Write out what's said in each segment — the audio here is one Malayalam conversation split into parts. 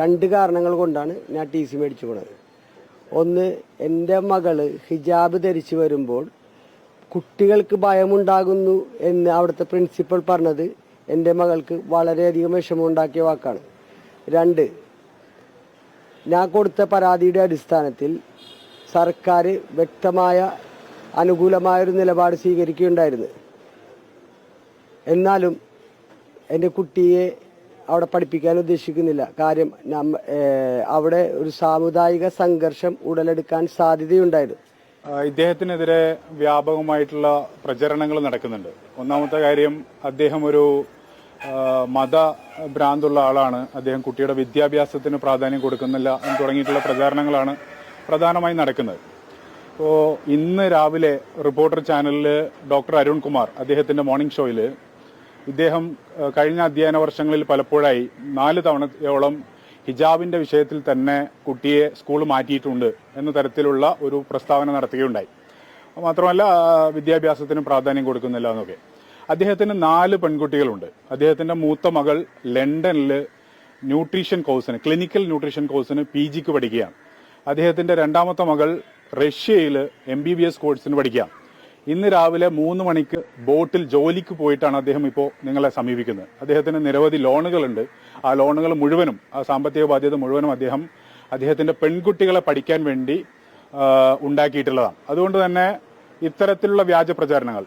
രണ്ട് കാരണങ്ങൾ കൊണ്ടാണ് ഞാൻ ടി സി മേടിച്ചു പോണത്. ഒന്ന് എന്റെ മകൾ ഹിജാബ് ധരിച്ചു വരുമ്പോൾ കുട്ടികൾക്ക് ഭയമുണ്ടാകുന്നു എന്ന് അവിടുത്തെ പ്രിൻസിപ്പൽ പറഞ്ഞത് എന്റെ മകൾക്ക് വളരെയധികം വിഷമമുണ്ടാക്കിയ വാക്കാണ്. രണ്ട് ഞാൻ കൊടുത്ത പരാതിയുടെ അടിസ്ഥാനത്തിൽ സർക്കാർ വ്യക്തമായ അനുകൂലമായൊരു നിലപാട് സ്വീകരിക്കുകയുണ്ടായിരുന്നു. എന്നാലും എന്റെ കുട്ടിയെ അവിടെ പഠിപ്പിക്കാൻ ഉദ്ദേശിക്കുന്നില്ല. കാര്യം നമ്മ- അവിടെ ഒരു സാമുദായിക സംഘർഷം ഉടലെടുക്കാൻ സാധ്യതയുണ്ടായിരുന്നു ഇദ്ദേഹത്തിനെതിരെ വ്യാപകമായിട്ടുള്ള പ്രചരണങ്ങൾ നടക്കുന്നുണ്ട്. ഒന്നാമത്തെ കാര്യം അദ്ദേഹം ഒരു മത ഭ്രാന്തുള്ള ആളാണ്. അദ്ദേഹം കുട്ടിയുടെ വിദ്യാഭ്യാസത്തിന് പ്രാധാന്യം കൊടുക്കുന്നില്ല എന്ന് തുടങ്ങിയിട്ടുള്ള പ്രചാരണങ്ങളാണ് പ്രധാനമായും നടക്കുന്നത്. അപ്പോൾ ഇന്ന് രാവിലെ റിപ്പോർട്ടർ ചാനലിൽ ഡോക്ടർ അരുൺ കുമാർ അദ്ദേഹത്തിന്റെ മോർണിംഗ് ഷോയിൽ ഇദ്ദേഹം കഴിഞ്ഞ അധ്യയന വർഷങ്ങളിൽ പലപ്പോഴായി നാല് തവണയോളം ഹിജാബിന്റെ വിഷയത്തിൽ തന്നെ കുട്ടിയെ സ്കൂൾ മാറ്റിയിട്ടുണ്ട് എന്ന തരത്തിലുള്ള ഒരു പ്രസ്താവന നടത്തുകയുണ്ടായി. മാത്രമല്ല വിദ്യാഭ്യാസത്തിന് പ്രാധാന്യം കൊടുക്കുന്നില്ല എന്നൊക്കെ. അദ്ദേഹത്തിന് നാല് പെൺകുട്ടികളുണ്ട്. അദ്ദേഹത്തിന്റെ മൂത്ത മകൾ ലണ്ടനിൽ ന്യൂട്രീഷൻ കോഴ്സിന് ക്ലിനിക്കൽ ന്യൂട്രീഷൻ കോഴ്സിന് പി ജിക്ക് പഠിക്കുകയാണ്. അദ്ദേഹത്തിന്റെ രണ്ടാമത്തെ മകൾ റഷ്യയിൽ എം ബി ബി എസ് കോഴ്സിന് പഠിക്കുകയാണ്. ഇന്ന് രാവിലെ മൂന്ന് മണിക്ക് ബോട്ടിൽ ജോലിക്ക് പോയിട്ടാണ് അദ്ദേഹം ഇപ്പോൾ നിങ്ങളെ സമീപിക്കുന്നത്. അദ്ദേഹത്തിന് നിരവധി ലോണുകളുണ്ട്. ആ ലോണുകൾ മുഴുവനും ആ സാമ്പത്തിക ബാധ്യത മുഴുവനും അദ്ദേഹം അദ്ദേഹത്തിന്റെ പെൺകുട്ടികളെ പഠിക്കാൻ വേണ്ടി ഉണ്ടാക്കിയിട്ടുള്ളതാണ്. അതുകൊണ്ട് തന്നെ ഇത്തരത്തിലുള്ള വ്യാജ പ്രചാരണങ്ങൾ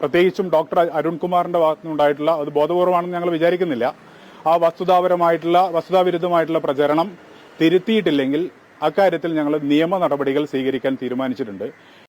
പ്രത്യേകിച്ചും ഡോക്ടർ അരുൺകുമാറിന്റെ ഭാഗത്തുനിന്നുണ്ടായിട്ടുള്ള അത് ബോധപൂർവമാണെന്ന് ഞങ്ങൾ വിചാരിക്കുന്നില്ല. ആ വസ്തുതാപരമായിട്ടുള്ള വസ്തുതാവിരുദ്ധമായിട്ടുള്ള പ്രചരണം തിരുത്തിയിട്ടില്ലെങ്കിൽ അക്കാര്യത്തിൽ ഞങ്ങൾ നിയമ നടപടികൾ സ്വീകരിക്കാൻ തീരുമാനിച്ചിട്ടുണ്ട്.